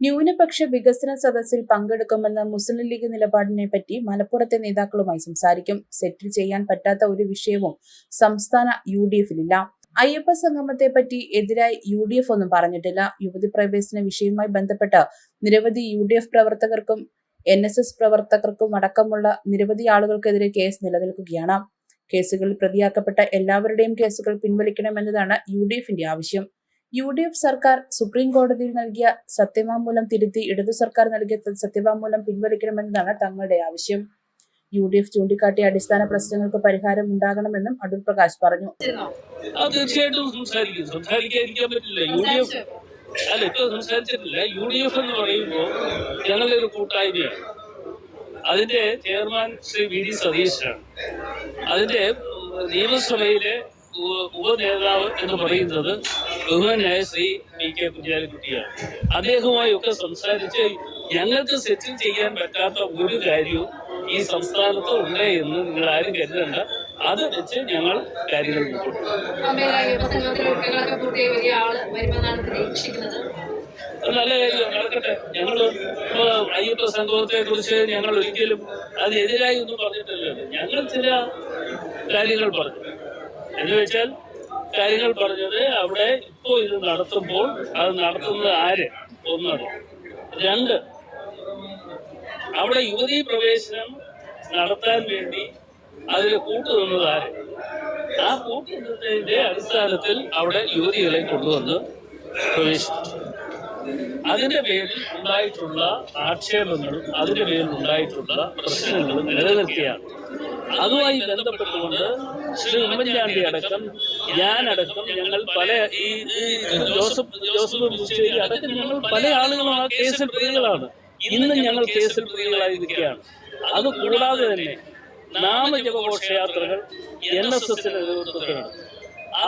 ന്യൂനപക്ഷ വികസന സദസ്സിൽ പങ്കെടുക്കുമെന്ന മുസ്ലിം ലീഗ് നിലപാടിനെ പറ്റി മലപ്പുറത്തെ നേതാക്കളുമായി സംസാരിക്കും. സെറ്റിൽ ചെയ്യാൻ പറ്റാത്ത ഒരു വിഷയവും സംസ്ഥാന യു ഡി എഫിലില്ല അയ്യപ്പ സംഗമത്തെ പറ്റി എതിരായി യു ഡി എഫ് ഒന്നും പറഞ്ഞിട്ടില്ല. യുവതി പ്രവേശന വിഷയവുമായി ബന്ധപ്പെട്ട് നിരവധി യു ഡി എഫ് പ്രവർത്തകർക്കും എൻ എസ് എസ് പ്രവർത്തകർക്കും അടക്കമുള്ള നിരവധി ആളുകൾക്കെതിരെ കേസ് നിലനിൽക്കുകയാണ്. കേസുകളിൽ പ്രതിയാക്കപ്പെട്ട എല്ലാവരുടെയും കേസുകൾ പിൻവലിക്കണമെന്നതാണ് യു ഡി എഫിന്റെ ആവശ്യം. യു ഡി എഫ് സർക്കാർ സുപ്രീം കോടതിയിൽ നൽകിയ സത്യവാങ്മൂലം തിരുത്തി ഇടതു സർക്കാർ നൽകിയ സത്യവാങ്മൂലം പിൻവലിക്കണമെന്നതാണ് തങ്ങളുടെ ആവശ്യം. യു ഡി എഫ് ചൂണ്ടിക്കാട്ടിയ അടിസ്ഥാന പ്രശ്നങ്ങൾക്ക് പരിഹാരം ഉണ്ടാകണമെന്നും അടൂർ പ്രകാശ് പറഞ്ഞു. അല്ല ഇപ്പൊ സംസാരിച്ചിട്ടില്ല. യു ഡി എഫ് എന്ന് പറയുമ്പോൾ ഞങ്ങളുടെ ഒരു കൂട്ടായ്മയാണ്. അതിന്റെ ചെയർമാൻ ശ്രീ വി ഡി സതീശനാണ്. അതിന്റെ നിയമസഭയിലെ ഉപനേതാവ് എന്ന് പറയുന്നത് ബഹുമാനായ ശ്രീ പി കെ കുഞ്ഞാലിക്കുട്ടിയാണ് അദ്ദേഹവുമായി ഒക്കെ സംസാരിച്ച് ഞങ്ങൾക്ക് സെറ്റിൽ ചെയ്യാൻ പറ്റാത്ത ഒരു കാര്യവും ഈ സംസ്ഥാനത്ത് ഉണ്ട് എന്ന് നിങ്ങൾ ആരും കരുതണ്ട. അത് വെച്ച് ഞങ്ങൾ കാര്യങ്ങൾ നല്ല കാര്യം നടക്കട്ടെ. ഞങ്ങൾ അയ്യപ്പ സംഗമത്തെ കുറിച്ച് ഞങ്ങൾ ഒരിക്കലും അതിനെതിരായി ഒന്നും പറഞ്ഞിട്ടില്ലല്ലോ. ഞങ്ങൾ ചില കാര്യങ്ങൾ പറഞ്ഞു. എന്ന് വെച്ചാൽ കാര്യങ്ങൾ പറഞ്ഞത് അവിടെ ഇപ്പോ ഇത് നടത്തുമ്പോൾ അത് നടത്തുന്നത് ആര്? ഒന്നത്. രണ്ട് അവിടെ യുവതീ പ്രവേശനം നടത്താൻ വേണ്ടി അതിൽ കൂട്ടുനിന്നത് ആര്? ആ കൂട്ടുനിന്നതിന്റെ അടിസ്ഥാനത്തിൽ അവിടെ യുവതികളെ കൊണ്ടുവന്ന് പ്രവേശിച്ചു അതിന്റെ പേരിൽ ഉണ്ടായിട്ടുള്ള ആക്ഷേപങ്ങളും അതിന്റെ പേരിൽ ഉണ്ടായിട്ടുള്ള പ്രശ്നങ്ങളും നിലനിർത്തിയാണ്. അതുമായി ബന്ധപ്പെട്ടുകൊണ്ട് ശ്രീ ഉമ്മൻചാണ്ടി അടക്കം ഞാനടക്കം ഞങ്ങൾ പല ഈ ജോസഫ് ജോസഫ് മുസ്ലിം അടക്കം ഞങ്ങൾ പല ആളുകളും ആ കേസിൽ പ്രതികളാണ്. ഇന്നും ഞങ്ങൾ കേസിൽ പ്രതികളായിരിക്കുകയാണ് അത് കൂടാതെ തന്നെ നാമജപഘോഷയാത്രകൾ എൻ എസ് എസിന്റെ നേതൃത്വത്തിലാണ്.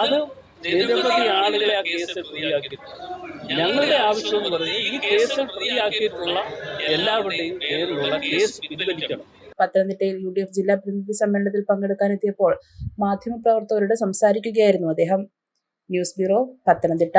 അത് നിരവധി ആളുകളെ ആ കേസിൽ പ്രിയാക്കി ഞങ്ങളുടെ ആവശ്യം എന്ന് പറഞ്ഞാൽ ഈ കേസിൽ പ്രതിയാക്കിയിട്ടുള്ള എല്ലാവരുടെയും പേരിലുള്ള കേസ് പിൻവലിക്കണം. പത്തനംതിട്ടയിൽ യു ഡി എഫ് ജില്ലാ പ്രതിനിധി സമ്മേളനത്തിൽ പങ്കെടുക്കാനെത്തിയപ്പോൾ മാധ്യമപ്രവർത്തകരോട് സംസാരിക്കുകയായിരുന്നു അദ്ദേഹം. News bureau Pathanamthitta.